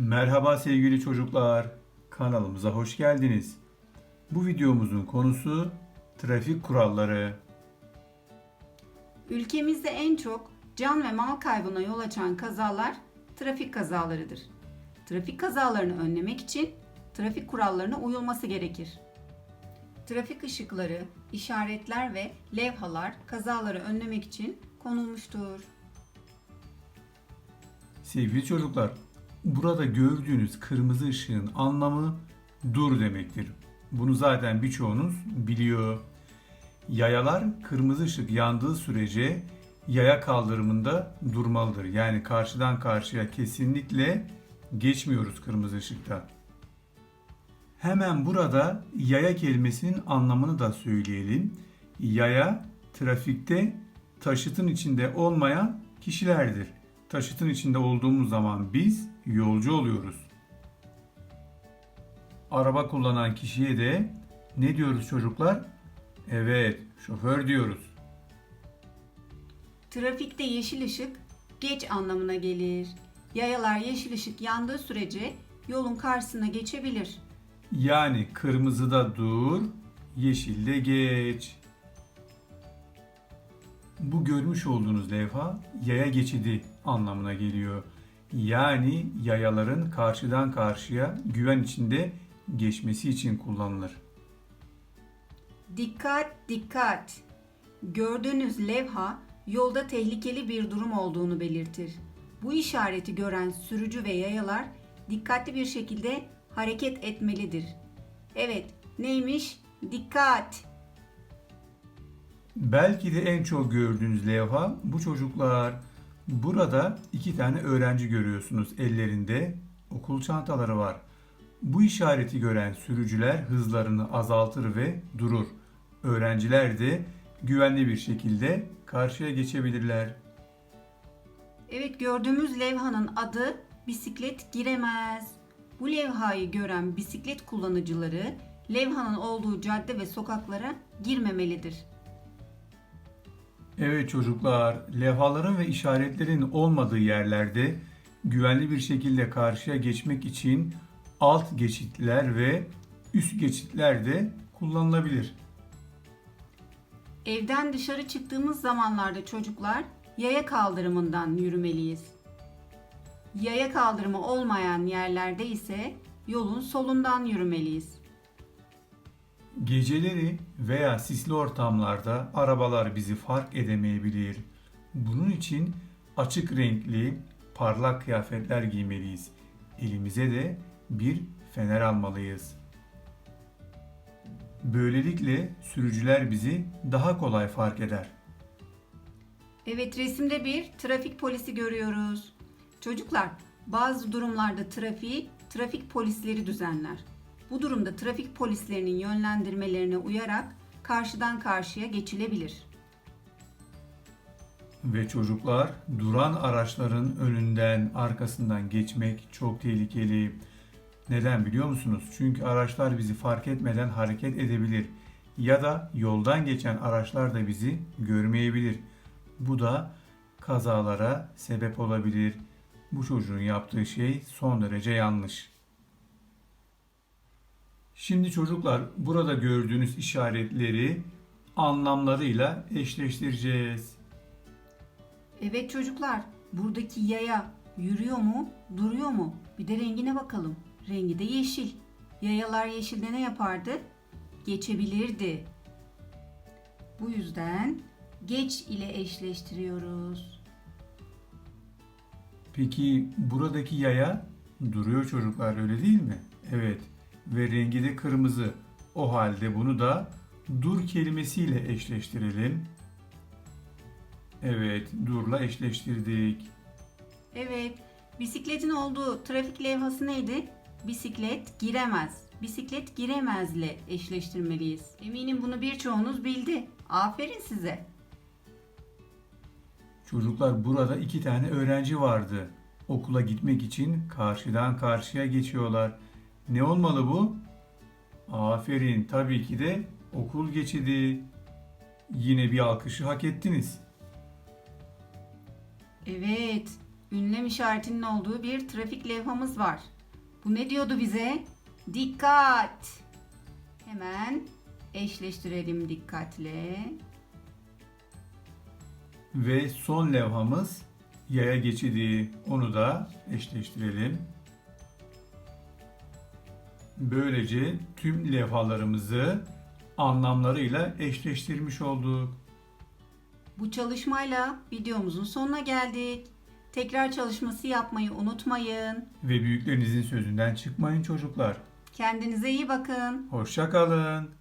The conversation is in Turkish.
Merhaba sevgili çocuklar. Kanalımıza hoş geldiniz. Bu videomuzun konusu trafik kuralları. Ülkemizde en çok can ve mal kaybına yol açan kazalar trafik kazalarıdır. Trafik kazalarını önlemek için trafik kurallarına uyulması gerekir. Trafik ışıkları, işaretler ve levhalar kazaları önlemek için konulmuştur. Sevgili çocuklar, burada gördüğünüz kırmızı ışığın anlamı dur demektir. Bunu zaten birçoğunuz biliyor. Yayalar kırmızı ışık yandığı sürece yaya kaldırımında durmalıdır. Yani karşıdan karşıya kesinlikle geçmiyoruz kırmızı ışıkta. Hemen burada yaya kelimesinin anlamını da söyleyelim. Yaya trafikte taşıtın içinde olmayan kişilerdir. Taşıtın içinde olduğumuz zaman biz yolcu oluyoruz. Araba kullanan kişiye de ne diyoruz çocuklar? Evet, şoför diyoruz. Trafikte yeşil ışık geç anlamına gelir. Yayalar yeşil ışık yandığı sürece yolun karşısına geçebilir. Yani kırmızıda dur, yeşilde geç. Bu görmüş olduğunuz levha yaya geçidi anlamına geliyor. Yani yayaların karşıdan karşıya güven içinde geçmesi için kullanılır. Dikkat dikkat! Gördüğünüz levha yolda tehlikeli bir durum olduğunu belirtir. Bu işareti gören sürücü ve yayalar dikkatli bir şekilde hareket etmelidir. Evet, neymiş? Dikkat! Belki de en çok gördüğünüz levha bu çocuklar. Burada iki tane öğrenci görüyorsunuz ellerinde okul çantaları var. Bu işareti gören sürücüler hızlarını azaltır ve durur. Öğrenciler de güvenli bir şekilde karşıya geçebilirler. Evet, gördüğümüz levhanın adı bisiklet giremez. Bu levhayı gören bisiklet kullanıcıları levhanın olduğu cadde ve sokaklara girmemelidir. Evet çocuklar, levhaların ve işaretlerin olmadığı yerlerde güvenli bir şekilde karşıya geçmek için alt geçitler ve üst geçitler de kullanılabilir. Evden dışarı çıktığımız zamanlarda çocuklar yaya kaldırımından yürümeliyiz. Yaya kaldırımı olmayan yerlerde ise yolun solundan yürümeliyiz. Geceleri veya sisli ortamlarda arabalar bizi fark edemeyebilir. Bunun için açık renkli, parlak kıyafetler giymeliyiz. Elimize de bir fener almalıyız. Böylelikle sürücüler bizi daha kolay fark eder. Evet resimde bir trafik polisi görüyoruz. Çocuklar bazı durumlarda trafiği trafik polisleri düzenler. Bu durumda trafik polislerinin yönlendirmelerine uyarak karşıdan karşıya geçilebilir. Ve çocuklar duran araçların önünden arkasından geçmek çok tehlikeli. Neden biliyor musunuz? Çünkü araçlar bizi fark etmeden hareket edebilir. Ya da yoldan geçen araçlar da bizi görmeyebilir. Bu da kazalara sebep olabilir. Bu çocuğun yaptığı şey son derece yanlış. Şimdi çocuklar burada gördüğünüz işaretleri anlamlarıyla eşleştireceğiz. Evet çocuklar, buradaki yaya yürüyor mu, duruyor mu? Bir de rengine bakalım. Rengi de yeşil. Yayalar yeşilde ne yapardı? Geçebilirdi. Bu yüzden geç ile eşleştiriyoruz. Peki buradaki yaya duruyor çocuklar öyle değil mi? Evet ve rengi de kırmızı. O halde bunu da dur kelimesiyle eşleştirelim. Evet durla eşleştirdik. Evet, bisikletin olduğu trafik levhası neydi? Bisiklet giremez. Bisiklet giremezle eşleştirmeliyiz. Eminim bunu birçoğunuz bildi. Aferin size. Çocuklar burada iki tane öğrenci vardı. Okula gitmek için karşıdan karşıya geçiyorlar. Ne olmalı bu? Aferin tabii ki de okul geçidi. Yine bir alkışı hak ettiniz. Evet, ünlem işaretinin olduğu bir trafik levhamız var. Bu ne diyordu bize? Dikkat! Hemen eşleştirelim dikkatle. Ve son levhamız yaya geçidi. Onu da eşleştirelim. Böylece tüm levhalarımızı anlamlarıyla eşleştirmiş olduk. Bu çalışmayla videomuzun sonuna geldik. Tekrar çalışması yapmayı unutmayın. Ve büyüklerinizin sözünden çıkmayın çocuklar. Kendinize iyi bakın. Hoşça kalın.